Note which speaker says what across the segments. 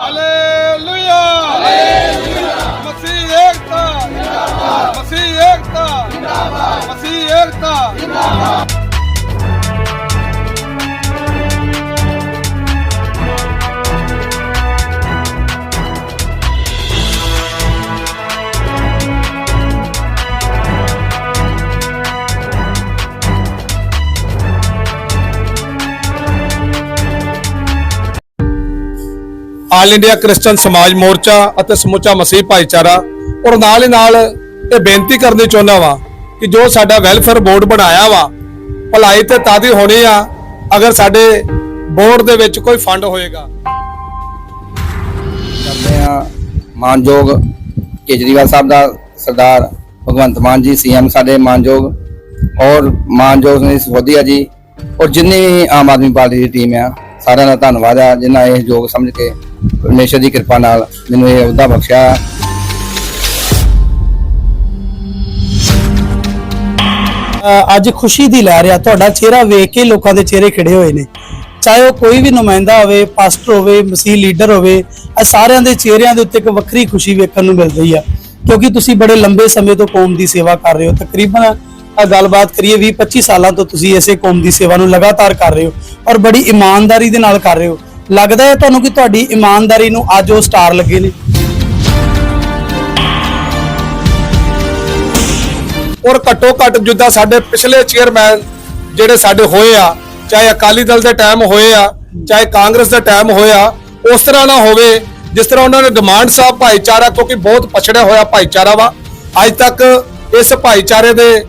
Speaker 1: Hallelujah hallelujah ਮਸੀਹ ਏਕਤਾ ਜਿੰਦਾਬਾਦ ਮਸੀਹ ਏਕਤਾ ਆਲ India Christian Samaj Morcha ਅਤੇ ਸਮੁੱਚਾ ਮਸੀਹ ਭਾਈਚਾਰਾ। ਔਰ ਨਾਲ ਹੀ ਨਾਲ ਇਹ ਬੇਨਤੀ ਕਰਨੀ ਚਾਹੁੰਦਾ ਵਾਂ ਕਿ ਜੋ ਸਾਡਾ ਵੈਲਫੇਅਰ ਬੋਰਡ ਬਣਾਇਆ ਵਾ, ਭਲਾਈ ਤੇ ਤਾਦੀ ਹੋਣੀ ਆ, ਅਗਰ ਸਾਡੇ ਬੋਰਡ ਦੇ ਵਿੱਚ ਕੋਈ ਫੰਡ ਹੋਏਗਾ।
Speaker 2: ਕਰਦੇ ਆ ਮਾਨਯੋਗ ਕੇਜਰੀਵਾਲ ਸਾਹਿਬ ਦਾ ਸਰਦਾਰ ਭਗਵੰਤ ਮਾਨ ਜੀ ਸੀਐਮ ਸਾਡੇ ਮਾਨਯੋਗ। ਔਰ ਮਾਨਯੋਗ ਨੇ ਸੋਧੀਆ ਜੀ। ਔਰ ਜਿੰਨੀ ਵੀ ਆਮ ਆਦਮੀ ਪਾਰਟੀ ਦੀ ਟੀਮ ਆ ਸਾਰਿਆਂ ਦਾ ਧੰਨਵਾਦ ਆ, ਜਿਨ੍ਹਾਂ ਇਹ ਯੋਗ ਸਮਝ ਕੇ ਪਰਮੇਸ਼ਰ ਦੀ ਕਿਰਪਾ ਨਾਲ ਮੈਨੂੰ ਇਹ ਅਹੁਦਾ ਬਖਸ਼ਿਆ।
Speaker 3: ਅੱਜ ਖੁਸ਼ੀ ਦੀ ਲਹਿਰ ਆ, ਤੁਹਾਡਾ ਚਿਹਰਾ ਵੇਖ ਕੇ ਲੋਕਾਂ ਦੇ ਚਿਹਰੇ ਖਿੜੇ ਹੋਏ ਨੇ। ਚਾਹੇ ਉਹ ਕੋਈ ਵੀ ਨੁਮਾਇੰਦਾ ਹੋਵੇ ਪਾਸਟਰ ਹੋਵੇ, ਮਸੀਹ ਲੀਡਰ ਹੋਵੇ, ਇਹ ਸਾਰਿਆਂ ਦੇ ਚਿਹਰਿਆਂ ਦੇ ਉੱਤੇ ਇੱਕ ਵੱਖਰੀ ਖੁਸ਼ੀ ਵੇਖਣ ਨੂੰ ਮਿਲ ਰਹੀ ਆ। ਕਿਉਂਕਿ ਤੁਸੀਂ ਬੜੇ ਲੰਬੇ ਸਮੇਂ ਤੋਂ ਕੌਮ ਦੀ ਸੇਵਾ ਕਰ ਰਹੇ ਹੋ, ਤਕਰੀਬਨ ਗੱਲਬਾਤ ਕਰੀਏ 20 25 ਸਾਲਾਂ ਤੋਂ ਤੁਸੀਂ ਇਸੇ ਕੌਮ ਦੀ ਸੇਵਾ ਨੂੰ ਲਗਾਤਾਰ ਕਰ ਰਹੇ ਹੋ ਔਰ ਬੜੀ ਇਮਾਨਦਾਰੀ ਦੇ ਨਾਲ ਕਰ ਰਹੇ ਹੋ। ਲੱਗਦਾ ਹੈ ਤੁਹਾਨੂੰ ਕਿ ਤੁਹਾਡੀ ਇਮਾਨਦਾਰੀ ਨੂੰ ਅੱਜ ਉਹ ਸਟਾਰ ਲੱਗੇ ਨੇ?
Speaker 1: ਔਰ ਘੱਟੋ ਘੱਟ ਜਿੱਦਾਂ ਸਾਡੇ ਪਿਛਲੇ ਚੇਅਰਮੈਨ ਜਿਹੜੇ ਸਾਡੇ ਹੋਏ ਆ, ਚਾਹੇ ਅਕਾਲੀ ਦਲ ਦੇ ਟਾਈਮ ਹੋਏ ਆ, ਚਾਹੇ ਕਾਂਗਰਸ ਦਾ ਟਾਈਮ ਹੋਇਆ ਉਸ ਤਰ੍ਹਾਂ ਨਾ ਹੋਵੇ, ਜਿਸ ਤਰ੍ਹਾਂ ਉਹਨਾਂ ਨੇ ਡਿਮਾਂਡ ਸਾਹਿਬ ਭਾਈਚਾਰਾ, ਕਿਉਂਕਿ ਬਹੁਤ ਪਛੜਿਆ ਹੋਇਆ ਭਾਈਚਾਰਾ ਵਾ। ਅੱਜ ਤੱਕ ਇਸ ਭਾਈਚਾਰੇ ਦੇ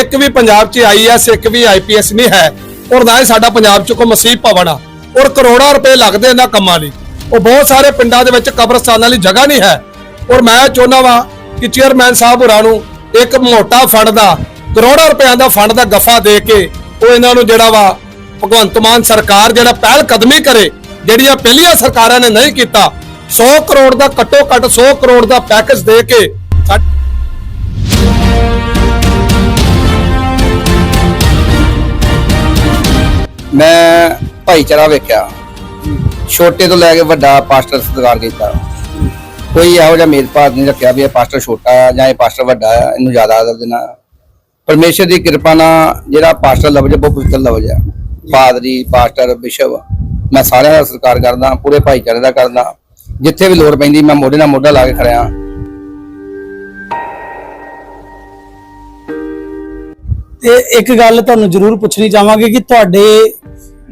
Speaker 1: ਇੱਕ ਵੀ ਪੰਜਾਬ 'ਚ ਆਈਐਸ ਇੱਕ ਵੀ ਆਈਪੀਐਸ ਨਹੀਂ ਹੈ। ਔਰ ਨਾ ਹੀ ਸਾਡਾ ਪੰਜਾਬ 'ਚ ਕੋਈ ਮਸੀਹ ਭਵਨ ਆ। ਔਰ ਕਰੋੜਾਂ ਰੁਪਏ ਲੱਗਦੇ ਇਹਨਾਂ ਕੰਮਾਂ ਲਈ। ਉਹ ਬਹੁਤ ਸਾਰੇ ਪਿੰਡਾਂ ਦੇ ਵਿੱਚ ਕਬਰਸਤਾਨਾਂ ਲਈ ਜਗ੍ਹਾ ਨਹੀਂ ਹੈ। ਔਰ ਮੈਂ ਚਾਹੁੰਦਾ ਵਾਂ ਕਿ ਚੇਅਰਮੈਨ ਸਾਹਿਬ ਹੋਰਾਂ ਨੂੰ ਇੱਕ ਮੋਟਾ ਫੰਡ ਦਾ, ਕਰੋੜਾਂ ਰੁਪਇਆਂ ਦਾ ਫੰਡ ਦਾ ਗਫਾ ਦੇ ਕੇ ਉਹ ਇਹਨਾਂ ਨੂੰ ਜਿਹੜਾ ਵਾ ਭਗਵੰਤ ਮਾਨ ਸਰਕਾਰ ਜਿਹੜਾ ਪਹਿਲ ਕਦਮੀ ਕਰੇ, ਜਿਹੜੀਆਂ ਪਹਿਲੀਆਂ ਸਰਕਾਰਾਂ ਨੇ ਨਹੀਂ ਕੀਤਾ 100 ਕਰੋੜ ਦਾ ਘੱਟੋ ਘੱਟ 100 ਕਰੋੜ ਦਾ ਪੈਕੇਜ ਦੇ ਕੇ
Speaker 2: ਮੈਂ ਭਾਈਚਾਰਾ ਵੇਖਿਆ। ਛੋਟੇ ਤੋਂ ਲੈ ਕੇ ਵੱਡਾ ਪਾਸਟਰ ਸਤਿਕਾਰ ਕੀਤਾ। ਕੋਈ ਇਹੋ ਜਿਹਾ ਮੇਦਭਾਵ ਨਹੀਂ ਰੱਖਿਆ ਵੀ ਇਹ ਪਾਸਟਰ ਛੋਟਾ ਆ ਜਾਂ ਇਹ ਪਾਸਟਰ ਵੱਡਾ ਆ, ਇਹਨੂੰ ਜ਼ਿਆਦਾ ਆਦਰ ਦੇਣਾ। ਪਰਮੇਸ਼ਰ ਦੀ ਕਿਰਪਾ ਨਾਲ ਜਿਹੜਾ ਪਾਸਟਰ ਲਵਜ ਬਹੁਤ ਪਵਿੱਤਰ ਲਵਜ ਆ ਪਾਦਰੀ ਪਾਸਟਰ, ਬਿਸ਼ਪ, ਮੈਂ ਸਾਰਿਆਂ ਦਾ ਸਤਿਕਾਰ ਕਰਦਾ, ਪੂਰੇ ਭਾਈਚਾਰੇ ਦਾ ਕਰਦਾ। ਜਿੱਥੇ ਵੀ ਲੋੜ ਪੈਂਦੀ, ਮੈਂ ਮੋਢੇ ਨਾਲ ਮੋਢਾ ਲਾ ਕੇ ਖੜਿਆ।
Speaker 3: ਤੇ ਇੱਕ ਗੱਲ ਤੁਹਾਨੂੰ ਜ਼ਰੂਰ ਪੁੱਛਣੀ ਚਾਹਾਂਗੇ ਕਿ ਤੁਹਾਡੇ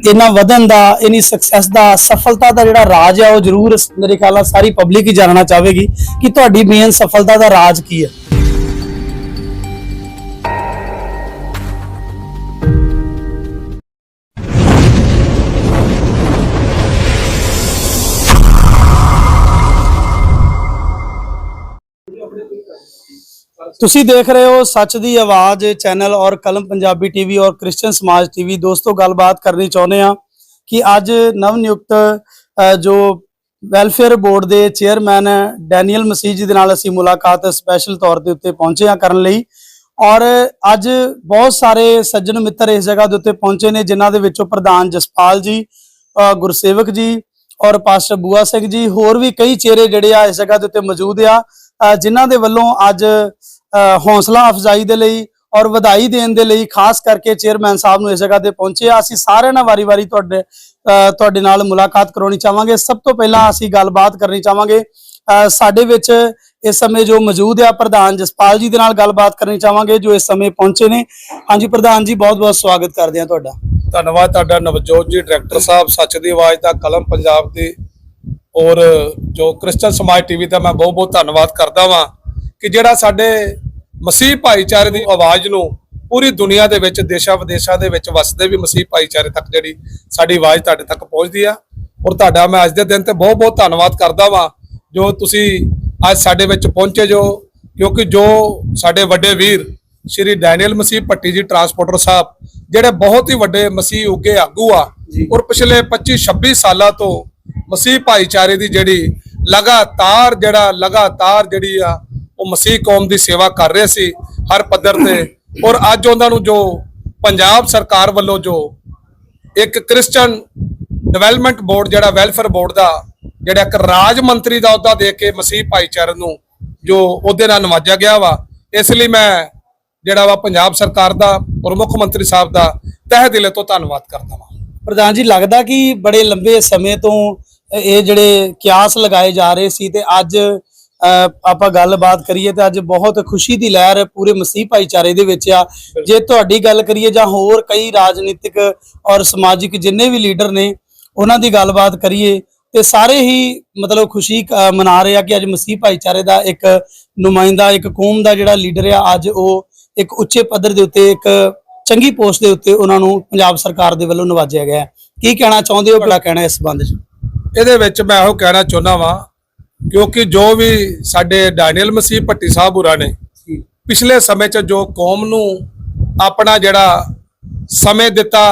Speaker 3: ਇਹਨਾਂ ਵਧਨ ਦਾ, ਇਨੀ ਸਕਸੈਸ ਦਾ, ਸਫਲਤਾ ਦਾ ਜਿਹੜਾ ਰਾਜ ਹੈ ਉਹ ਜ਼ਰੂਰ ਮੇਰੇ ਖਿਆਲ ਨਾਲ ਸਾਰੀ ਪਬਲਿਕ ਹੀ ਜਾਣਨਾ ਚਾਹੇਗੀ ਕਿ ਤੁਹਾਡੀ ਮੇਨ ਸਫਲਤਾ ਦਾ ਰਾਜ ਕੀ ਹੈ। ਤੁਸੀਂ ਦੇਖ ਰਹੇ ਹੋ ਸੱਚ ਦੀ ਆਵਾਜ਼ ਚੈਨਲ ਔਰ ਕਲਮ ਪੰਜਾਬੀ ਟੀਵੀ ਔਰ ਕ੍ਰਿਸਚੀਅਨ ਸਮਾਜ ਟੀਵੀ। ਦੋਸਤੋ ਗੱਲਬਾਤ ਕਰਨੀ ਚਾਹੁੰਦੇ ਆ ਕਿ ਅੱਜ ਨਵ ਨਿਯੁਕਤ ਜੋ ਵੈਲਫੇਅਰ ਬੋਰਡ ਦੇ ਚੇਅਰਮੈਨ ਡੈਨੀਅਲ ਮਸੀਹ ਜੀ ਦੇ ਨਾਲ ਅਸੀਂ ਮੁਲਾਕਾਤ ਸਪੈਸ਼ਲ ਤੌਰ ਦੇ ਉੱਤੇ ਪਹੁੰਚੇ ਆ ਕਰਨ ਲਈ। ਔਰ ਅੱਜ ਬਹੁਤ ਸਾਰੇ ਸੱਜਣ ਮਿੱਤਰ ਇਸ ਜਗ੍ਹਾ ਦੇ ਉੱਤੇ ਪਹੁੰਚੇ ਨੇ ਜਿਨ੍ਹਾਂ ਦੇ ਵਿੱਚੋਂ ਪ੍ਰਧਾਨ ਜਸਪਾਲ ਜੀ ਗੁਰਸੇਵਕ ਜੀ ਔਰ ਪਾਸਟਰ ਬੂਆ ਸਿੰਘ ਜੀ ਹੋਰ ਵੀ ਕਈ ਚਿਹਰੇ ਜਿਹੜੇ ਆ ਇਸ ਜਗ੍ਹਾ ਦੇ ਉੱਤੇ ਮੌਜੂਦ ਆ ਅ, ਜਿਨ੍ਹਾਂ ਦੇ ਵੱਲੋਂ ਅੱਜ ਹੌਸਲਾ ਅਫਜ਼ਾਈ ਦੇ ਲਈ ਔਰ ਵਧਾਈ ਦੇਣ ਦੇ ਲਈ ਖਾਸ ਕਰਕੇ ਚੇਅਰਮੈਨ ਸਾਹਿਬ ਨੂੰ ਇਸ ਜਗ੍ਹਾ ਤੇ ਪਹੁੰਚੇ। ਆ ਅਸੀਂ ਸਾਰਿਆਂ ਨਾਲ ਵਾਰੀ-ਵਾਰੀ ਤੁਹਾਡੇ ਤੁਹਾਡੇ ਨਾਲ ਮੁਲਾਕਾਤ ਕਰਾਉਣੀ ਚਾਹਾਂਗੇ। ਸਭ ਤੋਂ ਪਹਿਲਾਂ ਅਸੀਂ ਗੱਲਬਾਤ ਕਰਨੀ ਚਾਹਾਂਗੇ। ਸਾਡੇ ਵਿੱਚ ਇਸ ਸਮੇਂ ਜੋ ਮੌਜੂਦ ਆ, ਪ੍ਰਧਾਨ ਜਸਪਾਲ ਜੀ ਦੇ ਨਾਲ ਗੱਲਬਾਤ ਕਰਨੀ ਚਾਹਾਂਗੇ, ਜੋ ਇਸ ਸਮੇਂ ਪਹੁੰਚੇ ਨੇ। ਹਾਂਜੀ, ਪ੍ਰਧਾਨ ਜੀ, ਬਹੁਤ-ਬਹੁਤ ਸਵਾਗਤ ਕਰਦੇ ਹਾਂ ਤੁਹਾਡਾ।
Speaker 1: ਧੰਨਵਾਦ ਤੁਹਾਡਾ ਨਵਜੋਤ ਜੀ, ਡਾਇਰੈਕਟਰ ਸਾਹਿਬ, ਸੱਚ ਦੀ ਆਵਾਜ਼ ਦਾ ਕਲਮ ਪੰਜਾਬ ਦੀ। ਔਰ ਜੋ ਕ੍ਰਿਸਚਨ ਸਮਾਜ ਟੀਵੀ ਦਾ ਮੈਂ ਬਹੁਤ ਬਹੁਤ ਧੰਨਵਾਦ ਕਰਦਾ ਵਾਂ। ਕਿ ਜਿਹੜਾ ਸਾਡੇ ਮਸੀਹ ਭਾਈਚਾਰੇ ਦੀ ਆਵਾਜ਼ ਨੂੰ ਪੂਰੀ ਦੁਨੀਆ ਦੇ ਵਿੱਚ ਦੇਸ਼ਾਂ ਵਿਦੇਸ਼ਾਂ ਦੇ ਵਿੱਚ ਵਸਦੇ ਵੀ ਮਸੀਹ ਭਾਈਚਾਰੇ ਤੱਕ ਜਿਹੜੀ ਸਾਡੀ ਆਵਾਜ਼ ਤੁਹਾਡੇ ਤੱਕ ਪਹੁੰਚਦੀ ਆ। ਔਰ ਤੁਹਾਡਾ ਮੈਂ ਅੱਜ ਦੇ ਦਿਨ ਤੇ ਬਹੁਤ ਬਹੁਤ ਧੰਨਵਾਦ ਕਰਦਾ ਵਾਂ ਜੋ ਤੁਸੀਂ ਅੱਜ ਸਾਡੇ ਵਿੱਚ ਪਹੁੰਚੇ ਜੋ ਕਿਉਂਕਿ ਜੋ ਸਾਡੇ ਵੱਡੇ ਵੀਰ ਸ਼੍ਰੀ ਡੈਨੀਅਲ ਮਸੀਹ ਭੱਟੀ ਜੀ ਟਰਾਂਸਪੋਰਟਰ ਸਾਹਿਬ ਜਿਹੜੇ ਬਹੁਤ ਹੀ ਵੱਡੇ ਮਸੀਹ ਉੱਗੇ ਆਗੂ ਆ ਔਰ ਪਿਛਲੇ 25 26 ਸਾਲਾਂ ਤੋਂ ਮਸੀਹ ਭਾਈਚਾਰੇ ਦੀ ਜਿਹੜੀ ਲਗਾਤਾਰ ਜਿਹੜਾ ਲਗਾਤਾਰ ਜਿਹੜੀ ਆ ਉਹ ਮਸੀਹ ਕੌਮ ਦੀ ਸੇਵਾ ਕਰ ਰਹੇ ਸੀ ਹਰ ਪੱਧਰ ਤੇ। ਔਰ ਅੱਜ ਉਹਨਾਂ ਨੂੰ ਜੋ ਪੰਜਾਬ ਸਰਕਾਰ ਵੱਲੋਂ ਜੋ ਇੱਕ ਕ੍ਰਿਸਚੀਅਨ ਡਿਵੈਲਪਮੈਂਟ ਬੋਰਡ ਜਿਹੜਾ ਵੈਲਫੇਅਰ ਬੋਰਡ ਦਾ, ਜਿਹੜਾ ਇੱਕ ਰਾਜ ਮੰਤਰੀ ਦਾ ਅਹੁਦਾ ਦੇ ਕੇ ਮਸੀਹ ਭਾਈਚਾਰੇ ਨੂੰ ਜੋ ਉਹਦੇ ਨਾਲ ਨਵਾਜਿਆ ਗਿਆ ਵਾ, ਇਸ ਲਈ ਮੈਂ ਜਿਹੜਾ ਵਾ ਪੰਜਾਬ ਸਰਕਾਰ ਦਾ ਔਰ ਮੁੱਖ ਮੰਤਰੀ ਸਾਹਿਬ ਦਾ ਤਹਿ ਦਿਲ ਤੋਂ ਧੰਨਵਾਦ ਕਰਦਾ ਵਾਂ।
Speaker 3: ਪ੍ਰਧਾਨ ਜੀ, ਲੱਗਦਾ ਕਿ ਬੜੇ ਲੰਬੇ ਸਮੇਂ ਤੋਂ ਇਹ ਜਿਹੜੇ ਕਿਆਸ ਲਗਾਏ ਜਾ ਰਹੇ ਸੀ ਤੇ ਅੱਜ ਆਪਾਂ ਗੱਲਬਾਤ ਕਰੀਏ ਤੇ ਅੱਜ ਬਹੁਤ ਖੁਸ਼ੀ ਦੀ ਲਹਿਰ ਪੂਰੇ ਮਸੀਹ ਭਾਈਚਾਰੇ ਦੇ ਵਿੱਚ ਆ। ਜੇ ਤੁਹਾਡੀ ਗੱਲ ਕਰੀਏ ਜਾਂ ਹੋਰ ਕਈ ਰਾਜਨੀਤਿਕ ਔਰ ਸਮਾਜਿਕ ਜਿੰਨੇ ਵੀ ਲੀਡਰ ਨੇ, ਉਹਨਾਂ ਦੀ ਗੱਲਬਾਤ ਕਰੀਏ ਤੇ ਸਾਰੇ ਹੀ ਮਤਲਬ ਖੁਸ਼ੀ ਮਨਾ ਰਹੇ ਆ ਕਿ ਅੱਜ ਮਸੀਹ ਭਾਈਚਾਰੇ ਦਾ ਇੱਕ ਨੁਮਾਇੰਦਾ, ਇੱਕ ਕੌਮ ਦਾ ਜਿਹੜਾ ਲੀਡਰ ਆ, ਅੱਜ ਉਹ ਇੱਕ ਉੱਚੇ ਪੱਧਰ ਦੇ ਉੱਤੇ, ਇੱਕ ਚੰਗੀ ਪੋਸਟ ਦੇ ਉੱਤੇ ਉਹਨਾਂ ਨੂੰ ਪੰਜਾਬ ਸਰਕਾਰ ਦੇ ਵੱਲੋਂ ਨਵਾਜਿਆ ਗਿਆ। ਕੀ ਕਹਿਣਾ ਚਾਹੁੰਦੇ ਹੋ? ਬੜਾ ਕਹਿਣਾ ਇਸ ਸੰਬੰਧ 'ਚ?
Speaker 1: ਇਹਦੇ ਵਿੱਚ ਮੈਂ ਇਹੋ ਕਹਿਣਾ ਚਾਹੁੰਦਾ ਵਾਂ ਕਿਉਂਕਿ ਜੋ ਵੀ ਸਾਡੇ ਡੈਨੀਅਲ ਮਸੀਹ ਭੱਟੀ ਸਾਹਿਬ ਹੋਰਾਂ ਨੇ ਪਿਛਲੇ ਸਮੇਂ 'ਚ ਜੋ ਕੌਮ ਨੂੰ ਆਪਣਾ ਜਿਹੜਾ ਸਮੇਂ ਦਿੱਤਾ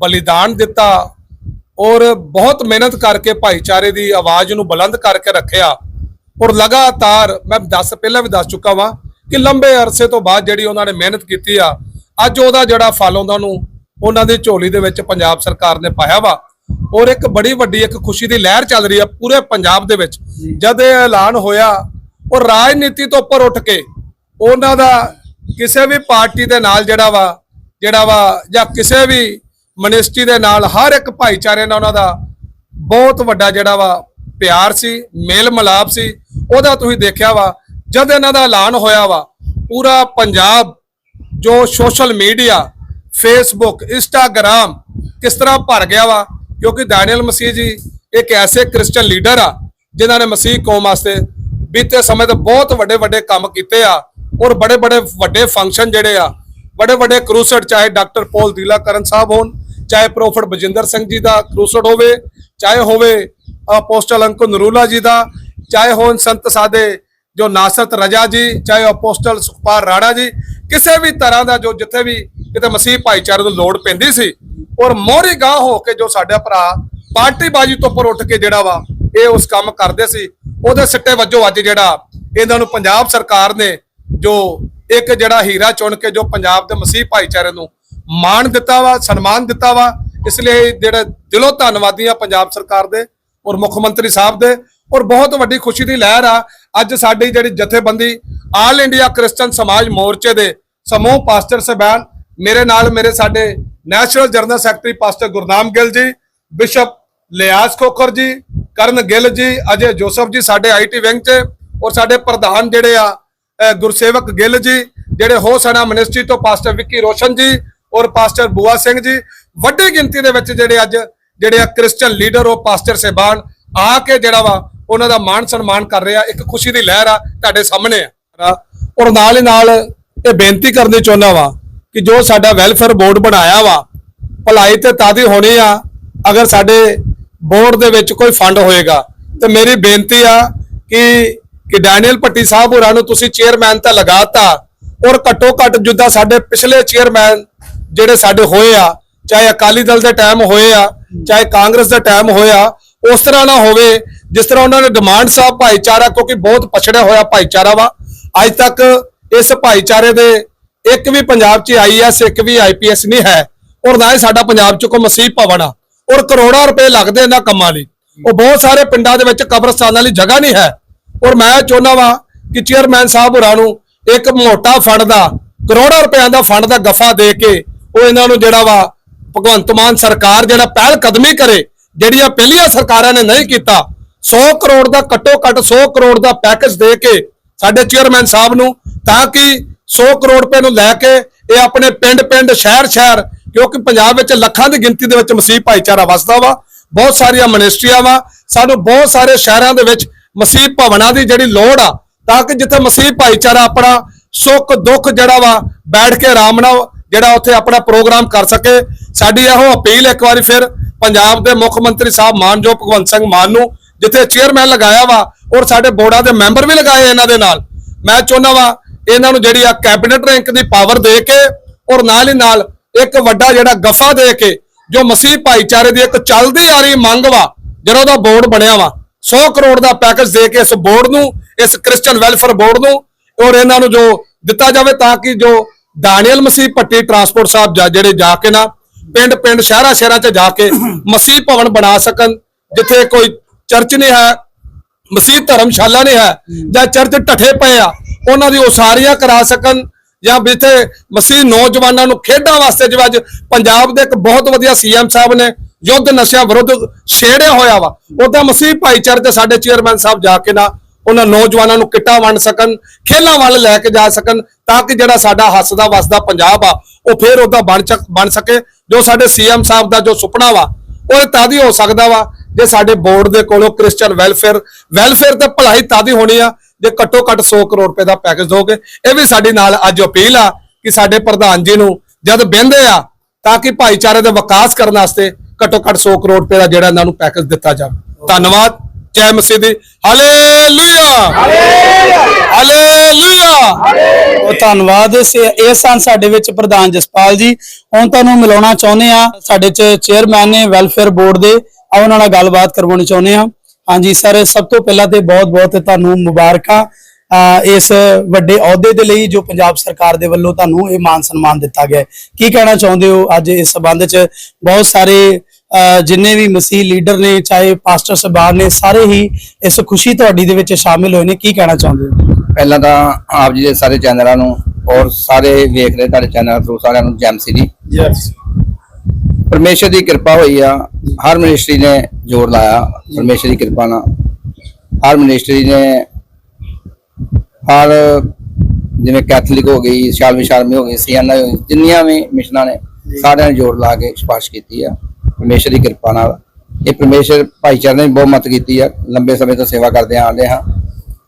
Speaker 1: ਬਲੀਦਾਨ ਦਿੱਤਾ ਔਰ ਬਹੁਤ ਮਿਹਨਤ ਕਰਕੇ ਭਾਈਚਾਰੇ ਦੀ ਆਵਾਜ਼ ਨੂੰ ਬੁਲੰਦ ਕਰਕੇ ਰੱਖਿਆ ਔਰ ਲਗਾਤਾਰ ਮੈਂ ਦੱਸ ਪਹਿਲਾਂ ਵੀ ਦੱਸ ਚੁੱਕਾ ਵਾਂ ਕਿ ਲੰਬੇ ਅਰਸੇ ਤੋਂ ਬਾਅਦ ਜਿਹੜੀ ਉਹਨਾਂ ਨੇ ਮਿਹਨਤ ਕੀਤੀ ਆ ਅੱਜ ਉਹਦਾ ਜਿਹੜਾ ਫਲ ਉਹਨਾਂ ਨੂੰ ਉਹਨਾਂ ਦੀ ਝੋਲੀ ਦੇ ਵਿੱਚ ਪੰਜਾਬ ਸਰਕਾਰ ਨੇ ਪਾਇਆ ਵਾ। ਔਰ ਇੱਕ ਬੜੀ ਵੱਡੀ ਇੱਕ ਖੁਸ਼ੀ ਦੀ ਲਹਿਰ ਚੱਲ ਰਹੀ ਆ ਪੂਰੇ ਪੰਜਾਬ ਦੇ ਵਿੱਚ। ਜਦ ਇਹ ਐਲਾਨ ਹੋਇਆ ਔਰ ਰਾਜਨੀਤੀ ਤੋਂ ਉੱਪਰ ਉੱਠ ਕੇ ਉਹਨਾਂ ਦਾ ਕਿਸੇ ਵੀ ਪਾਰਟੀ ਦੇ ਨਾਲ ਜਿਹੜਾ ਵਾ ਜਿਹੜਾ ਵਾ ਜਾਂ ਕਿਸੇ ਵੀ ਮਿਨਿਸਟਰੀ ਦੇ ਨਾਲ ਹਰ ਇੱਕ ਭਾਈਚਾਰੇ ਨਾਲ ਉਹਨਾਂ ਦਾ ਬਹੁਤ ਵੱਡਾ ਜਿਹੜਾ ਵਾ ਪਿਆਰ ਸੀ ਮੇਲ ਮਿਲਾਪ ਸੀ। ਉਹਦਾ ਤੁਸੀਂ ਦੇਖਿਆ ਵਾ ਜਦ ਇਹਨਾਂ ਦਾ ਐਲਾਨ ਹੋਇਆ ਵਾ ਪੂਰਾ ਪੰਜਾਬ ਜੋ ਸੋਸ਼ਲ ਮੀਡੀਆ ਫੇਸਬੁੱਕ ਇੰਸਟਾਗ੍ਰਾਮ ਕਿਸ ਤਰ੍ਹਾਂ ਭਰ ਗਿਆ ਵਾ ਕਿਉਂਕਿ ਡੈਨੀਅਲ ਮਸੀਹ ਜੀ ਇੱਕ ਐਸੇ ਕ੍ਰਿਸਚੀਅਨ ਲੀਡਰ ਆ, ਜਿਨ੍ਹਾਂ ਨੇ ਮਸੀਹ ਕੌਮ ਵਾਸਤੇ ਬੀਤੇ ਸਮੇਂ ਤੇ ਬਹੁਤ ਵੱਡੇ ਵੱਡੇ ਕੰਮ ਕੀਤੇ ਆ ਔਰ ਬੜੇ ਬੜੇ ਵੱਡੇ ਫੰਕਸ਼ਨ ਜਿਹੜੇ ਆ, ਬੜੇ ਵੱਡੇ ਕਰੂਸਡ ਚਾਹੇ ਡਾਕਟਰ ਪੌਲ ਦੀਲਾ ਕਰਨ ਸਾਹਿਬ ਹੋਣ, ਚਾਹੇ ਪ੍ਰੋਫਟ ਬਜਿੰਦਰ ਸਿੰਘ ਜੀ ਦਾ ਕਰੂਸਡ ਹੋਵੇ, ਚਾਹੇ ਹੋਵੇ ਅਪੋਸਟਲ ਅੰਕੁ ਨਰੂਲਾ ਜੀ ਦਾ, ਚਾਹੇ ਹੋਣ ਸੰਤ ਸਾਦੇ ਜੋ ਨਾਸਰਤ ਰਜਾ ਜੀ, ਚਾਹੇ ਅਪੋਸਟਲ ਸੁਖਪਾਲ ਰਾਣਾ ਜੀ, ਕਿਸੇ ਵੀ ਤਰ੍ਹਾਂ ਦਾ ਜੋ ਜਿੱਥੇ ਵੀ ਕਿਤੇ ਮਸੀਹ ਭਾਈਚਾਰੇ ਨੂੰ ਲੋੜ ਪੈਂਦੀ ਸੀ ਔਰ ਮੋਹਰੀ ਗਾਹ ਹੋ ਕੇ ਜੋ ਸਾਡਾ ਭਰਾ ਪਾਰਟੀ ਬਾਜੀ ਤੋਂ ਉੱਪਰ ਉੱਠ ਕੇ ਜਿਹੜਾ ਵਾ, ਇਹ ਉਸ ਕੰਮ ਕਰਦੇ ਸੀ, ਉਹਦੇ ਸਿੱਟੇ ਵਜੋਂ ਅੱਜ ਜਿਹੜਾ ਇਹਨਾਂ ਨੂੰ ਪੰਜਾਬ ਸਰਕਾਰ ਨੇ ਜੋ ਇੱਕ ਜਿਹੜਾ ਹੀਰਾ ਚੁਣ ਕੇ ਜੋ ਪੰਜਾਬ ਦੇ ਮਸੀਹ ਭਾਈਚਾਰੇ ਨੂੰ ਮਾਣ ਦਿੱਤਾ ਵਾ, ਸਨਮਾਨ ਦਿੱਤਾ ਵਾ, ਇਸ ਲਈ ਜਿਹੜੇ ਦਿਲੋਂ ਧੰਨਵਾਦੀ ਆ ਪੰਜਾਬ ਸਰਕਾਰ ਦੇ ਔਰ ਮੁੱਖ ਮੰਤਰੀ ਸਾਹਿਬ ਦੇ, ਔਰ ਬਹੁਤ ਵੱਡੀ ਖੁਸ਼ੀ ਦੀ ਲਹਿਰ ਆ, ਅੱਜ ਸਾਡੀ ਜਿਹੜੀ ਜਥੇਬੰਦੀ ਆਲ ਇੰਡੀਆ ਕ੍ਰਿਸਚਨ ਸਮਾਜ ਮੋਰਚੇ ਦੇ ਸਮੂਹ ਪਾਸਟਰ ਸਹਿਬਾਨ ਮੇਰੇ ਨਾਲ ਮੇਰੇ ਸਾਡੇ national general secretary pastor Gurnam Gill ji, bishop Lias Khokhar ਜੀ, ਕਰਨ ਗਿੱਲ ਜੀ, ਅਜੇ ਜੋਸਫ ਜੀ ਸਾਡੇ ਆਈਟੀ ਵਿੰਗ 'ਚ, ਔਰ ਸਾਡੇ ਪ੍ਰਧਾਨ ਜਿਹੜੇ ਆ ਗੁਰਸੇਵਕ ਗਿੱਲ ਜੀ, ਜਿਹੜੇ ਹੋਸਨਾ ਮਿਨਿਸਟਰੀ ਤੋਂ ਪਾਸਟਰ ਵਿੱਕੀ ਰੋਸ਼ਨ ਜੀ, ਔਰ ਪਾਸਟਰ ਬੂਆ ਸਿੰਘ ਜੀ, ਵੱਡੀ ਗਿਣਤੀ ਦੇ ਵਿੱਚ ਜਿਹੜੇ ਅੱਜ ਜਿਹੜੇ ਆ ਕ੍ਰਿਸਚੀਅਨ ਲੀਡਰ, ਉਹ ਪਾਸਟਰ ਸਹਿਬਾਨ ਆ ਕੇ ਜਿਹੜਾ ਵਾ, ਉਹਨਾਂ ਦਾ ਮਾਣ ਸਨਮਾਨ ਕਰ ਰਿਹਾ ਇੱਕ ਖੁਸ਼ੀ ਦੀ ਲਹਿਰ ਆ ਤੁਹਾਡੇ ਸਾਹਮਣੇ ਆ। ਔਰ ਨਾਲ ਹੀ ਨਾਲ ਇਹ ਬੇਨਤੀ ਕਰਨੀ ਚਾਹੁੰਦਾ ਵਾ ਕਿ ਜੋ ਸਾਡਾ ਵੈਲਫੇਅਰ ਬੋਰਡ ਬਣਾਇਆ ਵਾ, ਭਲਾਈ ਤੇ ਤਾਦੀ ਹੋਣੀ ਆ, ਅਗਰ ਸਾਡੇ ਬੋਰਡ ਦੇ ਵਿੱਚ ਕੋਈ ਫੰਡ ਹੋਏਗਾ, ਤੇ ਮੇਰੀ ਬੇਨਤੀ ਆ ਕਿ ਕਿ ਡੈਨੀਅਲ ਭੱਟੀ ਸਾਹਿਬ ਹੋਰਾਂ ਨੂੰ ਤੁਸੀਂ ਚੇਅਰਮੈਨ ਤਾਂ ਲਗਾਤਾ ਔਰ ਘੱਟੋ ਘੱਟ ਜਿੱਦਾਂ ਸਾਡੇ ਪਿਛਲੇ ਚੇਅਰਮੈਨ ਜਿਹੜੇ ਸਾਡੇ ਹੋਏ ਆ, ਚਾਹੇ ਅਕਾਲੀ ਦਲ ਦੇ ਟਾਈਮ ਹੋਏ ਆ, ਚਾਹੇ ਕਾਂਗਰਸ ਦੇ ਟਾਈਮ ਹੋਇਆ ਉਸ ਤਰ੍ਹਾਂ ਨਾ ਹੋਵੇ, ਜਿਸ ਤਰ੍ਹਾਂ ਉਹਨਾਂ ਨੇ ਡਿਮਾਂਡ ਸਾਹਿਬ ਭਾਈਚਾਰਾ, ਕਿਉਂਕਿ ਬਹੁਤ ਪਛੜਿਆ ਹੋਇਆ ਭਾਈਚਾਰਾ ਵਾ, ਅੱਜ ਤੱਕ ਇਸ ਭਾਈਚਾਰੇ ਦੇ ਇੱਕ ਵੀ ਪੰਜਾਬ 'ਚ ਆਈਐਸ ਇੱਕ ਵੀ ਆਈਪੀਐਸ ਨਹੀਂ ਹੈ। ਔਰ ਨਾ ਹੀ ਸਾਡਾ ਪੰਜਾਬ 'ਚ ਕੋਈ ਮਸੀਹ ਭਵਨ ਆ। ਔਰ ਕਰੋੜਾਂ ਰੁਪਏ ਲੱਗਦੇ ਇਹਨਾਂ ਕੰਮਾਂ ਲਈ। ਉਹ ਬਹੁਤ ਸਾਰੇ ਪਿੰਡਾਂ ਦੇ ਵਿੱਚ ਕਬਰਸਤਾਨਾਂ ਲਈ ਜਗ੍ਹਾ ਨਹੀਂ ਹੈ। ਔਰ ਮੈਂ ਚਾਹੁੰਦਾ ਵਾਂ ਕਿ ਚੇਅਰਮੈਨ ਸਾਹਿਬ ਹੋਰਾਂ ਨੂੰ ਇੱਕ ਮੋਟਾ ਫੰਡ ਦਾ, ਕਰੋੜਾਂ ਰੁਪਇਆਂ ਦਾ ਫੰਡ ਦਾ ਗਫਾ ਦੇ ਕੇ ਉਹ ਇਹਨਾਂ ਨੂੰ ਜਿਹੜਾ ਵਾ ਭਗਵੰਤ ਮਾਨ ਸਰਕਾਰ ਜਿਹੜਾ ਪਹਿਲ ਕਦਮੀ ਕਰੇ, ਜਿਹੜੀਆਂ ਪਹਿਲੀਆਂ ਸਰਕਾਰਾਂ ਨੇ ਨਹੀਂ ਕੀਤਾ 100 ਕਰੋੜ ਦਾ ਘੱਟੋ ਘੱਟ 100 ਕਰੋੜ ਦਾ ਪੈਕੇਜ ਦੇ ਕੇ ਸਾਡੇ ਚੇਅਰਮੈਨ ਸਾਹਿਬ ਨੂੰ ਤਾਂ ਕਿ 100 ਕਰੋੜ ਰੁਪਏ ਨੂੰ ਲੈ ਕੇ ਇਹ ਆਪਣੇ ਪਿੰਡ ਪਿੰਡ, ਸ਼ਹਿਰ ਸ਼ਹਿਰ, ਕਿਉਂਕਿ ਪੰਜਾਬ ਵਿੱਚ ਲੱਖਾਂ ਦੀ ਗਿਣਤੀ ਦੇ ਵਿੱਚ ਮਸੀਹ ਭਾਈਚਾਰਾ ਵਸਦਾ ਵਾ, ਬਹੁਤ ਸਾਰੀਆਂ ਮਨਿਸਟਰੀਆਂ ਵਾ, ਸਾਨੂੰ ਬਹੁਤ ਸਾਰੇ ਸ਼ਹਿਰਾਂ ਦੇ ਵਿੱਚ ਮਸੀਹ ਭਵਨਾਂ ਦੀ ਜਿਹੜੀ ਲੋੜ ਆ, ਤਾਂ ਕਿ ਜਿੱਥੇ ਮਸੀਹ ਭਾਈਚਾਰਾ ਆਪਣਾ ਸੁੱਖ, ਦੁੱਖ ਜਿਹੜਾ ਵਾ, ਬੈਠ ਕੇ ਆਰਾਮ ਨਾਲ ਜਿਹੜਾ ਉੱਥੇ ਆਪਣਾ ਪ੍ਰੋਗਰਾਮ ਕਰ ਸਕੇ। ਸਾਡੀ ਇਹੋ ਅਪੀਲ ਇੱਕ ਵਾਰੀ ਫਿਰ ਪੰਜਾਬ ਦੇ ਮੁੱਖ ਮੰਤਰੀ ਸਾਹਿਬ ਮਾਨਯੋਗ ਭਗਵੰਤ ਸਿੰਘ ਮਾਨ ਨੂੰ, ਜਿੱਥੇ ਚੇਅਰਮੈਨ ਲਗਾਇਆ ਵਾ, ਔਰ ਸਾਡੇ ਬੋਰਡਾਂ ਦੇ ਮੈਂਬਰ ਵੀ ਲਗਾਏ ਇਹਨਾਂ ਦੇ ਨਾਲ। ਮੈਂ ਚਾਹੁੰਦਾ ਵਾ ਇਹਨਾਂ ਨੂੰ ਜਿਹੜੀ ਆ ਕੈਬਨਿਟ ਰੈਂਕ ਦੀ ਪਾਵਰ ਦੇ ਕੇ ਔਰ ਨਾਲ ਹੀ ਨਾਲ ਇੱਕ ਵੱਡਾ ਜਿਹੜਾ ਗਫਾ ਦੇ ਕੇ ਜੋ ਮਸੀਹ ਭਾਈਚਾਰੇ ਦੀ ਇੱਕ ਚੱਲਦੀ ਆ ਰਹੀ ਮੰਗ ਵਾ, ਜਿਹੜਾ ਉਹਦਾ ਬੋਰਡ ਬਣਿਆ ਵਾ 100 ਕਰੋੜ ਦਾ ਪੈਕੇਜ ਦੇ ਕੇ ਇਸ ਬੋਰਡ ਨੂੰ, ਇਸ ਕ੍ਰਿਸਚੀਅਨ ਵੈਲਫੇਅਰ ਬੋਰਡ ਨੂੰ ਔਰ ਇਹਨਾਂ ਨੂੰ ਜੋ ਦਿੱਤਾ ਜਾਵੇ ਤਾਂ ਕਿ ਜੋ ਦਾਨੀਅਲ ਮਸੀਹ ਪੱਟੀ ਟਰਾਂਸਪੋਰਟ ਸਾਹਿਬ ਜਾ- ਜਿਹੜੇ ਜਾ ਕੇ ਨਾ, ਪਿੰਡ ਪਿੰਡ ਸ਼ਹਿਰਾਂ ਸ਼ਹਿਰਾਂ 'ਚ ਜਾ ਕੇ ਮਸੀਹ ਭਵਨ ਬਣਾ ਸਕਣ, ਜਿੱਥੇ ਕੋਈ ਚਰਚ ਨਹੀਂ ਹੈ, ਮਸੀਹ ਧਰਮਸ਼ਾਲਾ ਨਹੀਂ ਹੈ ਜਾਂ ਚਰਚ ਢੱਠੇ ਪਏ ਆ ਉਹਨਾਂ ਦੀ ਉਸਾਰੀਆਂ ਕਰਾ ਸਕਣ ਜਾਂ ਜਿੱਥੇ ਮਸੀਹ ਨੌਜਵਾਨਾਂ ਨੂੰ ਖੇਡਾਂ ਵਾਸਤੇ ਜਿਵੇਂ ਅੱਜ ਪੰਜਾਬ ਦੇ ਇੱਕ ਬਹੁਤ ਵਧੀਆ ਸੀਐਮ ਸਾਹਿਬ ਨੇ ਯੁੱਧ ਨਸ਼ਿਆਂ ਵਿਰੁੱਧ ਛੇੜਿਆ ਹੋਇਆ ਵਾ, ਉਹਦਾ ਮਸੀਹ ਭਾਈਚਾਰੇ ਦੇ ਸਾਡੇ ਚੇਅਰਮੈਨ ਸਾਹਿਬ ਜਾ ਕੇ ਨਾ ਉਹਨਾਂ ਨੌਜਵਾਨਾਂ ਨੂੰ ਕਿੱਟਾਂ ਵੰਡ ਸਕਣ ਖੇਲਾਂ ਵੱਲ ਲੈ ਕੇ ਜਾ ਸਕਣ ਤਾਂ ਕਿ ਜਿਹੜਾ ਸਾਡਾ ਹੱਸਦਾ ਵਸਦਾ ਪੰਜਾਬ ਆ, ਉਹ ਫੇਰ ਉਹਦਾ ਬਣ ਚੱਕ, ਬਣ ਸਕੇ। ਜੋ ਸਾਡੇ ਸੀਐਮ ਸਾਹਿਬ ਦਾ ਜੋ ਸੁਪਨਾ ਵਾ, ਉਹ ਤਦ ਹੀ ਹੋ ਸਕਦਾ ਵਾ, ਜੇ ਸਾਡੇ ਬੋਰਡ ਦੇ ਕੋਲੋਂ ਕ੍ਰਿਸਚੀਅਨ ਵੈਲਫੇਅਰ ਵੈਲਫੇਅਰ ਤੇ ਭਲਾਈ ਤਦ ਦੀ ਹੋਣੀ ਆ ਜੇ ਘੱਟੋ ਘੱਟ 100 ਕਰੋੜ ਰੁਪਏ ਦਾ ਪੈਕੇਜ ਦੋਗੇ ਇਹ ਵੀ ਸਾਡੇ ਨਾਲ ਅੱਜ ਅਪੀਲ ਆ ਕਿ ਸਾਡੇ ਪ੍ਰਧਾਨ ਜੀ ਨੂੰ ਜਦ ਬਹਿੰਦੇ ਆ, ਤਾਂ ਕਿ ਭਾਈਚਾਰੇ ਦੇ ਵਿਕਾਸ ਕਰਨ ਵਾਸਤੇ ਘੱਟੋ ਘੱਟ 100 ਕਰੋੜ ਰੁਪਏ ਦਾ ਜਿਹੜਾ ਇਹਨਾਂ ਨੂੰ ਪੈਕੇਜ ਦਿੱਤਾ ਜਾਵੇ। ਧੰਨਵਾਦ, ਜੈ ਮਸੀਹ ਦੀ। ਹਾਲੇਲੂਇਆ ਹਾਲੇਲੂਇਆ
Speaker 3: ਉਹ ਧੰਨਵਾਦ ਇਹ ਸਨ ਸਾਡੇ ਵਿੱਚ ਪ੍ਰਧਾਨ ਜਸਪਾਲ ਜੀ। ਹੁਣ ਤੁਹਾਨੂੰ ਮਿਲਾਉਣਾ ਚਾਹੁੰਦੇ ਆ, ਸਾਡੇ ਚ ਚੇਅਰਮੈਨ ਨੇ ਵੈਲਫੇਅਰ ਬੋਰਡ ਦੇ ਆ ਉਹਨਾਂ ਨਾਲ ਗੱਲਬਾਤ ਕਰਵਾਉਣੀ ਚਾਹੁੰਦੇ ਆ। ਹਾਂਜੀ ਸਰ ਸਭ ਤੋਂ ਪਹਿਲਾਂ ਤੇ ਬਹੁਤ-ਬਹੁਤ ਤੁਹਾਨੂੰ ਮੁਬਾਰਕਾਂ ਇਸ ਵੱਡੇ ਅਹੁਦੇ ਦੇ ਲਈ ਜੋ ਪੰਜਾਬ ਸਰਕਾਰ ਦੇ ਵੱਲੋਂ ਤੁਹਾਨੂੰ ਇਹ ਮਾਨ ਸਨਮਾਨ ਦਿੱਤਾ ਗਿਆ ਕੀ ਕਹਿਣਾ ਚਾਹੁੰਦੇ ਹੋ ਅੱਜ ਇਸ ਸਬੰਧ ਚ? ਬਹੁਤ ਸਾਰੇ ਜਿੰਨੇ ਵੀ ਮਸੀਹ ਲੀਡਰ ਨੇ ਚਾਹੇ ਪਾਸਟਰ ਸਾਹਿਬਾਨ ਨੇ ਸਾਰੇ ਹੀ ਇਸ ਖੁਸ਼ੀ ਤੁਹਾਡੀ ਦੇ ਵਿੱਚ ਸ਼ਾਮਿਲ ਹੋਏ ਨੇ। ਕੀ ਕਹਿਣਾ ਚਾਹੁੰਦੇ ਹੋ?
Speaker 2: ਪਹਿਲਾਂ ਤਾਂ ਆਪ ਜੀ ਦੇ ਸਾਰੇ ਚੈਨਲਾਂ ਨੂੰ ਔਰ ਸਾਰੇ ਵੇਖ ਰਹੇ ਤੁਹਾਡੇ ਚੈਨਲ ਥਰੂ ਸਾਰਿਆਂ ਨੂੰ ਜੈਮ ਸਿਟੀ
Speaker 3: ਯੈਸ
Speaker 2: ਪਰਮੇਸ਼ਰ ਦੀ ਕਿਰਪਾ ਹੋਈ ਆ ਹਰ ਮਿਨਿਸਟਰੀ ਨੇ ਜ਼ੋਰ ਲਾਇਆ ਪਰਮੇਸ਼ਰ ਦੀ ਕਿਰਪਾ ਨਾਲ। ਹਰ ਮਿਨਿਸਟਰੀ ਨੇ ਹਰ ਜਿਵੇਂ ਕੈਥੋਲਿਕ ਹੋ ਗਈ ਸ਼ਾਲਵੀ ਸ਼ਾਲਮੀ ਹੋ ਗਈ ਸੀਐਨ ਹੋ ਗਈ ਜਿੰਨੀਆਂ ਵੀ ਮਿਸ਼ਨਾਂ ਨੇ ਸਾਰਿਆਂ ਨੇ ਜ਼ੋਰ ਲਾ ਕੇ ਸਿਫਾਰਿਸ਼ ਕੀਤੀ ਆ ਪਰਮੇਸ਼ਰ ਦੀ ਕਿਰਪਾ ਨਾਲ। ਇਹ ਪਰਮੇਸ਼ਰ ਭਾਈਚਾਰੇ ਨੇ ਬਹੁਤ ਮਦਦ ਕੀਤੀ ਆ ਲੰਬੇ ਸਮੇਂ ਤੋਂ ਸੇਵਾ ਕਰਦੇ ਆਂਦੇ ਹਾਂ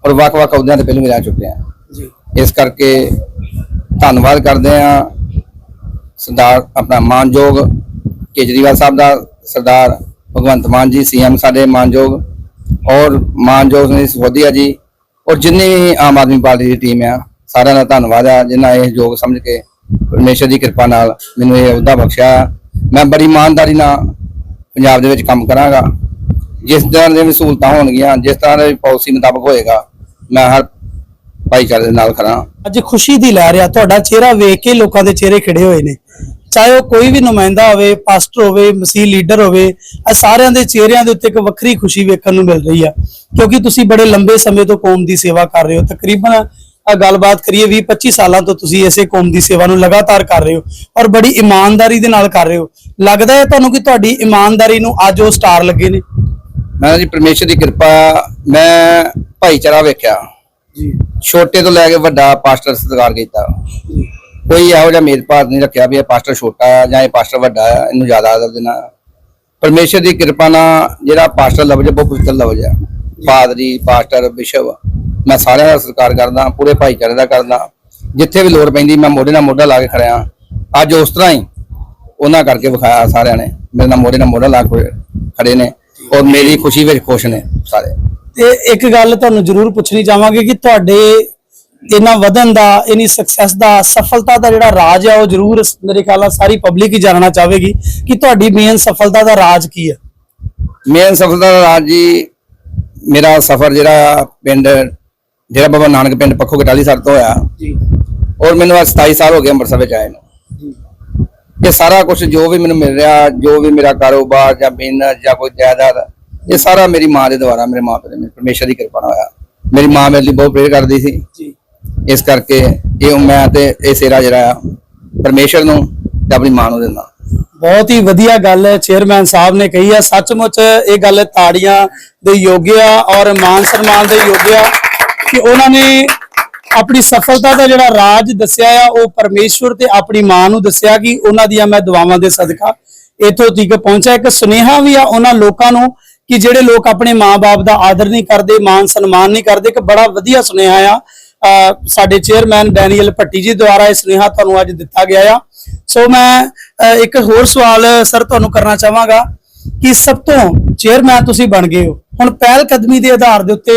Speaker 2: ਔਰ ਵੱਖ-ਵੱਖ ਅਹੁਦਿਆਂ ਤੇ ਪਹਿਲਾਂ ਰਹਿ ਚੁੱਕੇ ਆ।
Speaker 3: ਜੀ।
Speaker 2: ਇਸ ਕਰਕੇ ਧੰਨਵਾਦ ਕਰਦੇ ਆ ਸਰਦਾਰ ਆਪਣਾ ਮਾਨਯੋਗ ਕੇਜਰੀਵਾਲ ਸਾਹਿਬ ਦਾ ਸਰਦਾਰ ਭਗਵੰਤ ਮਾਨ ਜੀ, ਸੀਐਮ ਸਾਡੇ ਮਾਨਯੋਗ ਔਰ ਮਾਨਯੋਗ ਨੇ ਵਧੀਆ ਜੀ ਔਰ ਜਿੰਨੀ ਵੀ ਆਮ ਆਦਮੀ ਪਾਰਟੀ ਦੀ ਟੀਮ ਆ, ਸਾਰਿਆਂ ਦਾ ਧੰਨਵਾਦ ਆ ਜਿਨ੍ਹਾਂ ਇਹ ਯੋਗ ਸਮਝ ਕੇ ਪਰਮੇਸ਼ਰ ਦੀ ਕਿਰਪਾ ਨਾਲ ਮੈਨੂੰ ਇਹ ਅਹੁਦਾ ਬਖਸ਼ਿਆ। ਮੈਂ ਬੜੀ ਇਮਾਨਦਾਰੀ ਨਾਲ ਪੰਜਾਬ ਦੇ ਵਿੱਚ ਕੰਮ ਕਰਾਂਗਾ। ਜਿਸ ਤਰ੍ਹਾਂ ਦੀਆਂ ਵੀ ਸਹੂਲਤਾਂ ਹੋਣਗੀਆਂ, ਜਿਸ ਤਰ੍ਹਾਂ ਦੀ ਪਾਲਿਸੀ ਮੁਤਾਬਕ ਹੋਏਗਾ, ਮੈਂ ਹਰ ਭਾਈਚਾਰੇ ਦੇ ਨਾਲ ਖੜਾ।
Speaker 3: ਅੱਜ ਖੁਸ਼ੀ ਦੀ ਲਹਿਰ ਆ, ਤੁਹਾਡਾ ਚਿਹਰਾ ਵੇਖ ਕੇ ਲੋਕਾਂ ਦੇ ਚਿਹਰੇ ਖਿੜੇ ਹੋਏ ਨੇ। ਚਾਹੇ ਉਹ ਕੋਈ ਵੀ ਨੁਮਾਇੰਦਾ ਹੋਵੇ ਪਾਸਟਰ ਹੋਵੇ ਮਸੀਹ ਲੀਡਰ ਹੋਵੇ ਇਹ ਸਾਰਿਆਂ ਦੇ ਚਿਹਰਿਆਂ ਦੇ ਉੱਤੇ ਇੱਕ ਵੱਖਰੀ ਖੁਸ਼ੀ ਵੇਖਣ ਨੂੰ ਮਿਲ ਰਹੀ ਆ। ਕਿਉਂਕਿ ਤੁਸੀਂ ਬੜੇ ਲੰਬੇ ਸਮੇਂ ਤੋਂ ਕੌਮ ਦੀ ਸੇਵਾ ਕਰ ਰਹੇ ਹੋ। ਤਕਰੀਬਨ ਆ ਗੱਲਬਾਤ ਕਰੀਏ 20 25 ਸਾਲਾਂ ਤੋਂ ਤੁਸੀਂ ਇਸੇ ਕੌਮ ਦੀ ਸੇਵਾ ਨੂੰ ਲਗਾਤਾਰ ਕਰ ਰਹੇ ਹੋ ਔਰ ਬੜੀ ਇਮਾਨਦਾਰੀ ਦੇ ਨਾਲ ਕਰ ਰਹੇ ਹੋ। ਲੱਗਦਾ ਹੈ ਤੁਹਾਨੂੰ ਕਿ ਤੁਹਾਡੀ ਇਮਾਨਦਾਰੀ ਨੂੰ ਅੱਜ ਉਹ ਸਟਾਰ ਲੱਗੇ ਨੇ?
Speaker 2: ਮੈਂ ਜੀ ਪਰਮੇਸ਼ਰ ਦੀ ਕਿਰਪਾ ਮੈਂ ਭਾਈਚਾਰਾ ਵੇਖਿਆ।
Speaker 3: ਜੀ।
Speaker 2: ਛੋਟੇ ਤੋਂ ਲੈ ਕੇ ਵੱਡਾ ਪਾਸਟਰ ਸਤਿਕਾਰ ਕੀਤਾ। ਕੋਈ ਇਹੋ ਜਿਹਾ ਮੇਦਭਾਵ ਨਹੀਂ ਰੱਖਿਆ ਵੀ ਇਹ ਪਾਸਟਰ ਛੋਟਾ ਆ ਜਾਂ ਇਹ ਪਾਸਟਰ ਵੱਡਾ ਆ ਇਹਨੂੰ ਜ਼ਿਆਦਾ ਆਦਰ ਦੇਣਾ। ਪਰਮੇਸ਼ਰ ਦੀ ਕਿਰਪਾ ਨਾਲ ਜਿਹੜਾ ਪਾਸਟਰ ਲਫ਼ਜ਼ ਬਹੁਤ ਪਵਿੱਤਰ ਲਫ਼ਜ਼ ਆ ਪਾਦਰੀ ਪਾਸਟਰ, ਬਿਸ਼ਪ, ਮੈਂ ਸਾਰਿਆਂ ਦਾ ਸਤਿਕਾਰ ਕਰਦਾ, ਪੂਰੇ ਭਾਈਚਾਰੇ ਦਾ ਕਰਦਾ। ਜਿੱਥੇ ਵੀ ਲੋੜ ਪੈਂਦੀ, ਮੈਂ ਮੋਢੇ ਨਾਲ ਮੋਢਾ ਲਾ ਕੇ ਖੜਿਆ ਅੱਜ ਉਸ ਤਰ੍ਹਾਂ ਹੀ ਉਹਨਾਂ ਕਰਕੇ ਵਿਖਾਇਆ ਸਾਰਿਆਂ ਨੇ। ਮੇਰੇ ਨਾਲ ਮੋਢੇ ਨਾਲ ਮੋਢਾ ਲਾ ਕੇ ਖੜੇ ਨੇ ਔਰ ਮੇਰੀ ਖੁਸ਼ੀ ਵਿੱਚ ਖੁਸ਼ ਨੇ ਸਾਰੇ।
Speaker 3: ਤੇ ਇੱਕ ਗੱਲ ਤੁਹਾਨੂੰ ਜ਼ਰੂਰ ਪੁੱਛਣੀ ਚਾਹਾਂਗੇ ਕਿ ਤੁਹਾਡੇ ਇਹਨਾਂ ਵਧਨ ਦਾ ਇਨੀ ਸਕਸੈਸ ਦਾ ਸਫਲਤਾ ਦਾ ਜਿਹੜਾ ਰਾਜ ਹੈ ਉਹ ਜ਼ਰੂਰ ਮੇਰੇ ਖਿਆਲ ਨਾਲ ਸਾਰੀ ਪਬਲਿਕ ਹੀ ਜਾਣਨਾ ਚਾਹੇਗੀ ਕਿ ਤੁਹਾਡੀ ਮੇਨ ਸਫਲਤਾ ਦਾ ਰਾਜ ਕੀ ਹੈ
Speaker 2: ਮੇਨ ਸਫਲਤਾ ਦਾ ਰਾਜ ਜੀ ਮੇਰਾ ਸਫਰ ਜਿਹੜਾ ਪਿੰਡ ਜਿਹੜਾ ਬਾਬਾ ਨਾਨਕ ਪਿੰਡ ਪੱਖੋ ਕਟਾਲੀ ਸਰ ਤੋਂ ਹੋਇਆ
Speaker 3: ਜੀ।
Speaker 2: ਔਰ ਮੈਨੂੰ ਅੱਜ 27 ਸਾਲ ਹੋ ਗਏ ਅੰਮ੍ਰਿਤਸਰ ਵਿੱਚ ਆਏ ਨੂੰ। ਇਹ ਸਾਰਾ ਕੁਝ ਜੋ ਵੀ ਮੈਨੂੰ ਮਿਲ ਰਿਹਾ ਜੋ ਵੀ ਮੇਰਾ ਕਾਰੋਬਾਰ ਜਾਂ ਬਿਜ਼ਨਸ ਜਾਂ ਕੋਈ ਜਾਇਦਾਦ ਇਹ ਸਾਰਾ ਮੇਰੀ ਮਾਂ ਦੇ ਦੁਆਰਾ ਮੇਰੇ ਮਾਂ ਪਿਓ ਦੇ ਪਰਮੇਸ਼ਰ ਦੀ ਕਿਰਪਾ ਨਾਲ ਹੋਇਆ। ਮੇਰੀ ਮਾਂ ਮੇਰੇ ਲਈ ਬਹੁਤ ਪ੍ਰੇਰ ਕਰਦੀ ਸੀ।
Speaker 3: ਜੀ।
Speaker 2: ਇਸ ਕਰਕੇ ਇਹ ਮੈਂ ਤੇ ਇਹ ਸੇਰਾ ਜਿਹੜਾ ਆ, ਪਰਮੇਸ਼ਰ ਨੂੰ ਤੇ ਆਪਣੀ ਮਾਂ ਨੂੰ ਦਿੰਦਾ।
Speaker 3: ਬਹੁਤ ਹੀ ਵਧੀਆ ਗੱਲ ਚੇਅਰਮੈਨ ਸਾਹਿਬ ਨੇ ਕਹੀ ਹੈ, ਸੱਚਮੁੱਚ ਇਹ ਗੱਲ ਤਾੜੀਆਂ ਦੇ ਯੋਗ ਔਰ ਮਾਨ ਸਨਮਾਨ ਦੇ ਯੋਗ ਕਿ ਉਹਨਾਂ ਨੇ ਆਪਣੀ ਸਫਲਤਾ ਦਾ ਜਿਹੜਾ ਰਾਜ ਦੱਸਿਆ ਆ, ਉਹ ਪਰਮੇਸ਼ਵਰ ਤੇ ਆਪਣੀ ਮਾਂ ਨੂੰ ਦੱਸਿਆ ਕਿ ਉਹਨਾਂ ਦੀਆਂ ਮੈਂ ਦੁਆਵਾਂ ਦੇ ਸਦਕਾ ਇੱਥੋਂ ਤੀਕ ਪਹੁੰਚਿਆ। ਇੱਕ ਸੁਨੇਹਾ ਵੀ ਆ ਉਹਨਾਂ ਲੋਕਾਂ ਨੂੰ ਕਿ ਜਿਹੜੇ ਲੋਕ ਆਪਣੇ ਮਾਂ-ਬਾਪ ਦਾ ਆਦਰ ਨਹੀਂ ਕਰਦੇ, ਮਾਨ ਸਨਮਾਨ ਨਹੀਂ ਕਰਦੇ, ਇੱਕ ਬੜਾ ਵਧੀਆ ਸੁਨੇਹਾ ਆ ਸਾਡੇ ਚੇਅਰਮੈਨ ਡੈਨੀਅਲ ਭੱਟੀ ਜੀ ਦੁਆਰਾ ਇਹ ਸੁਨੇਹਾ ਤੁਹਾਨੂੰ ਅੱਜ ਦਿੱਤਾ ਗਿਆ ਆ। ਸੋ ਮੈਂ ਇੱਕ ਹੋਰ ਸਵਾਲ ਸਰ ਤੁਹਾਨੂੰ ਕਰਨਾ ਚਾਹਾਂਗਾ ਕਿ ਸਭ ਤੋਂ ਚੇਅਰਮੈਨ ਤੁਸੀਂ ਬਣ ਗਏ ਹੋ। ਹੁਣ ਪਹਿਲ ਕਦਮੀ ਦੇ ਆਧਾਰ ਦੇ ਉੱਤੇ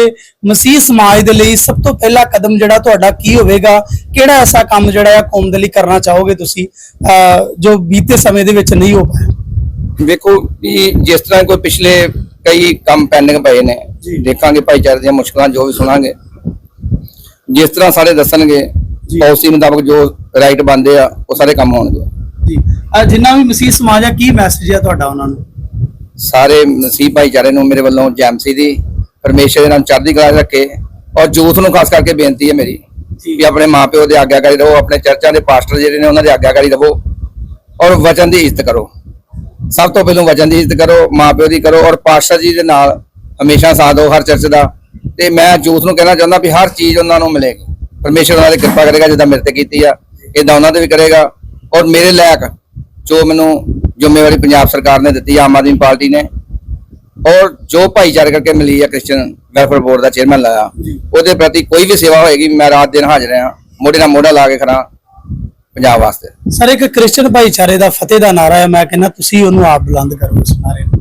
Speaker 3: ਮਸੀਹ ਸਮਾਜ ਦੇ ਲਈ ਸਭ ਤੋਂ ਪਹਿਲਾ ਕਦਮ ਜਿਹੜਾ ਤੁਹਾਡਾ ਕੀ ਹੋਵੇਗਾ? ਕਿਹੜਾ ਐਸਾ ਕੰਮ ਜਿਹੜਾ ਆ ਕੌਮ ਦੇ ਲਈ ਕਰਨਾ ਚਾਹੋਗੇ ਤੁਸੀਂ ਜੋ ਬੀਤੇ ਸਮੇਂ ਦੇ ਵਿੱਚ ਨਹੀਂ ਹੋ ਪਾਇਆ?
Speaker 2: ਵੇਖੋ ਜਿਸ ਤਰ੍ਹਾਂ ਕੋਈ ਪਿਛਲੇ ਕਈ ਕੰਮ ਪੈਂਡਿੰਗ ਪਏ ਨੇ। ਦੇਖਾਂਗੇ ਭਾਈਚਾਰੇ ਦੀਆਂ ਮੁਸ਼ਕਲਾਂ ਜੋ ਵੀ ਸੁਣਾਂਗੇ। ਜਿਸ ਤਰ੍ਹਾਂ ਸਾਰੇ ਦੱਸਣਗੇ। ਪਾਲਿਸੀ ਮੁਤਾਬਕ ਜੋ ਰਾਈਟ ਬੰਦੇ ਆ ਉਹ ਸਾਰੇ ਕੰਮ ਹੋਣਗੇ
Speaker 3: ਜੀ। ਜਿੰਨਾ ਵੀ ਮਸੀਹ ਸਮਾਜ ਆ ਕੀ ਮੈਸੇਜ ਆ ਤੁਹਾਡਾ ਉਹਨਾਂ ਨੂੰ?
Speaker 2: ਸਾਰੇ ਮਸੀਹ ਭਾਈਚਾਰੇ ਨੂੰ ਮੇਰੇ ਵੱਲੋਂ ਜੈਮਸੀ ਦੀ ਪਰਮੇਸ਼ਰ ਇਹਨਾਂ ਨੂੰ ਚੜ੍ਹਦੀ ਕਲਾ 'ਚ ਰੱਖੇ। ਔਰ ਯੂਥ ਨੂੰ ਖਾਸ ਕਰਕੇ ਬੇਨਤੀ ਹੈ ਮੇਰੀ ਵੀ ਆਪਣੇ ਮਾਪਿਓ ਦੇ ਆਗਿਆਕਾਰੀ ਰਹੋ ਆਪਣੇ ਚਰਚਾਂ ਦੇ ਪਾਸਟਰ ਜਿਹੜੇ ਨੇ ਉਹਨਾਂ ਦੇ ਆਗਿਆਕਾਰੀ ਰਹੋ। ਔਰ ਵਚਨ ਦੀ ਇੱਜ਼ਤ ਕਰੋ। ਸਭ ਤੋਂ ਪਹਿਲਾਂ ਵਚਨ ਦੀ ਇੱਜ਼ਤ ਕਰੋ ਮਾਪਿਓ ਦੀ ਕਰੋ ਔਰ ਪਾਸਟਰ ਜੀ ਦੇ ਨਾਲ ਹਮੇਸ਼ਾ ਸਾਥ ਦਿਓ ਹਰ ਚਰਚ ਦਾ। ਤੇ ਮੈਂ ਯੂਥ ਨੂੰ ਕਹਿਣਾ ਚਾਹੁੰਦਾ ਵੀ ਹਰ ਚੀਜ਼ ਉਹਨਾਂ ਨੂੰ ਮਿਲੇਗੀ। ਪਰਮੇਸ਼ਰ ਉਹਨਾਂ ਦੀ ਕਿਰਪਾ ਕਰੇਗਾ ਜਿੱਦਾਂ ਮੇਰੇ ਤੇ ਕੀਤੀ ਆ ਇਦਾਂ ਉਹਨਾਂ ਤੇ ਵੀ ਕਰੇਗਾ। ਔਰ ਮੇਰੇ ਲਾਇਕ ਜੋ ਮੈਨੂੰ ਜ਼ਿੰਮੇਵਾਰੀ ਪੰਜਾਬ ਸਰਕਾਰ ਨੇ ਦਿੱਤੀ ਆ, ਆਮ ਆਦਮੀ ਪਾਰਟੀ ਨੇ ਔਰ ਜੋ ਭਾਈਚਾਰੇ ਕਰਕੇ ਮਿਲੀ ਆ ਕ੍ਰਿਸਚੀਅਨ ਵੈਲਫੇਅਰ ਬੋਰਡ ਦਾ ਚੇਅਰਮੈਨ ਲਾਇਆ ਉਹਦੇ ਪ੍ਰਤੀ ਕੋਈ ਵੀ ਸੇਵਾ ਹੋਏਗੀ ਮੈਂ ਰਾਤ ਦਿਨ ਹਾਜ਼ਰ ਹਾਂ ਮੋਢੇ ਨਾਲ ਮੋਢਾ ਲਾ ਕੇ ਖੜਾ ਪੰਜਾਬ ਵਾਸਤੇ।
Speaker 3: ਸਰ ਇੱਕ ਕ੍ਰਿਸਚੀਅਨ ਭਾਈਚਾਰੇ ਦਾ ਫਤਿਹ ਦਾ ਨਾਰਾ ਹੈ ਮੈਂ ਕਹਿੰਦਾ ਤੁਸੀਂ ਉਹਨੂੰ ਆਪ ਬੁਲੰਦ ਕਰੋ ਨਾਰੇ ਨੂੰ।